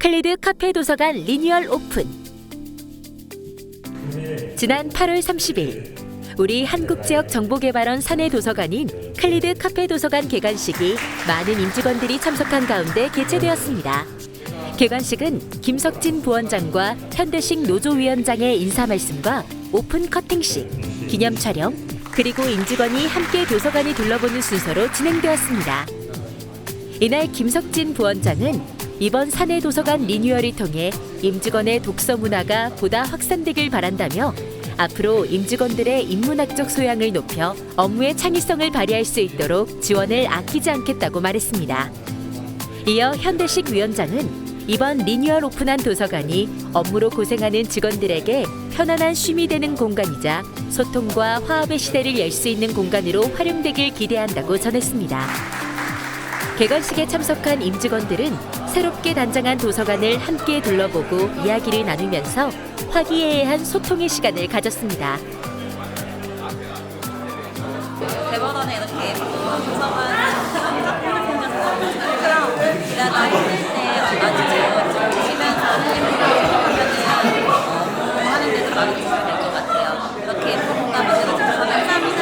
클리드 카페 도서관 리뉴얼 오픈. 지난 8월 30일 우리 한국지역정보개발원 사내 도서관인 클리드 카페 도서관 개관식이 많은 임직원들이 참석한 가운데 개최되었습니다. 개관식은 김석진 부원장과 현대식 노조위원장의 인사 말씀과 오픈 커팅식, 기념 촬영, 그리고 임직원이 함께 도서관을 둘러보는 순서로 진행되었습니다. 이날 김석진 부원장은 이번 사내 도서관 리뉴얼을 통해 임직원의 독서 문화가 보다 확산되길 바란다며 앞으로 임직원들의 인문학적 소양을 높여 업무의 창의성을 발휘할 수 있도록 지원을 아끼지 않겠다고 말했습니다. 이어 현대식 위원장은 이번 리뉴얼 오픈한 도서관이 업무로 고생하는 직원들에게 편안한 쉼이 되는 공간이자 소통과 화합의 시대를 열 수 있는 공간으로 활용되길 기대한다고 전했습니다. 개관식에 참석한 임직원들은 새롭게 단장한 도서관을 함께 둘러보고 이야기를 나누면서 화기애애한 소통의 시간을 가졌습니다. 대법원에 이렇게 도서관 생겨서 일하다 힘들 때 와가지고 쉬면서 하는 데도 많이 도움이 될것 같아요. 이렇게 공감을 들어주셔서 감사합니다.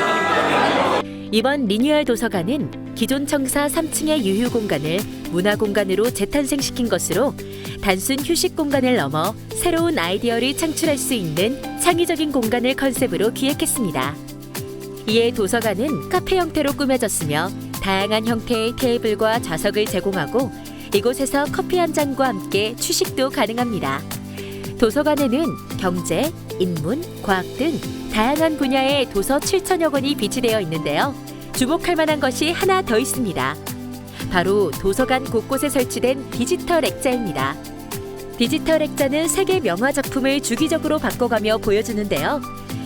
이번 리뉴얼 도서관은 기존 청사 3층의 유휴 공간을 문화 공간으로 재탄생시킨 것으로 단순 휴식 공간을 넘어 새로운 아이디어를 창출할 수 있는 창의적인 공간을 컨셉으로 기획했습니다. 이에 도서관은 카페 형태로 꾸며졌으며 다양한 형태의 테이블과 좌석을 제공하고 이곳에서 커피 한 잔과 함께 취식도 가능합니다. 도서관에는 경제, 인문, 과학 등 다양한 분야의 도서 7천여 권이 비치되어 있는데요. 주목할 만한 것이 하나 더 있습니다. 바로 도서관 곳곳에 설치된 디지털 액자입니다. 디지털 액자는 세계 명화 작품을 주기적으로 바꿔가며 보여주는데요.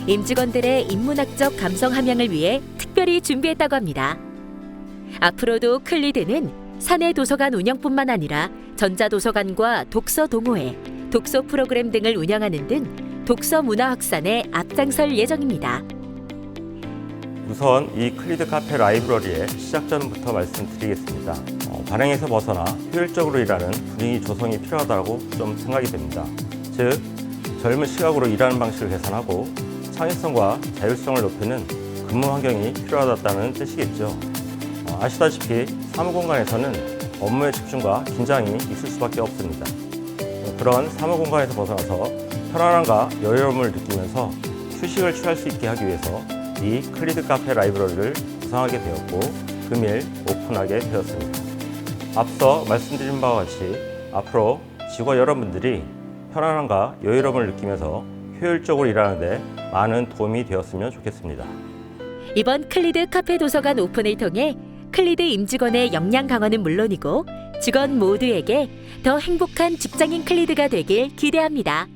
임직원들의 인문학적 감성 함양을 위해 특별히 준비했다고 합니다. 앞으로도 클리드는 사내 도서관 운영뿐만 아니라 전자도서관과 독서 동호회, 독서 프로그램 등을 운영하는 등 독서 문화 확산에 앞장설 예정입니다. 우선 이 클리드 카페 라이브러리의 시작 전부터 말씀드리겠습니다. 어, 관행에서 벗어나 효율적으로 일하는 분위기 조성이 필요하다고 좀 생각이 됩니다. 즉, 젊은 시각으로 일하는 방식을 개선하고 창의성과 자율성을 높이는 근무 환경이 필요하다는 뜻이겠죠. 어, 아시다시피 사무 공간에서는 업무의 집중과 긴장이 있을 수밖에 없습니다. 어, 그런 사무 공간에서 벗어나서 편안함과 여유로움을 느끼면서 휴식을 취할 수 있게 하기 위해서 이 클리드 카페 라이브러리를 구상하게 되었고 금일 오픈하게 되었습니다. 앞서 말씀드린 바와 같이 앞으로 직원 여러분들이 편안함과 여유로움을 느끼면서 효율적으로 일하는데 많은 도움이 되었으면 좋겠습니다. 이번 클리드 카페 도서관 오픈을 통해 클리드 임직원의 역량 강화는 물론이고 직원 모두에게 더 행복한 직장인 클리드가 되길 기대합니다.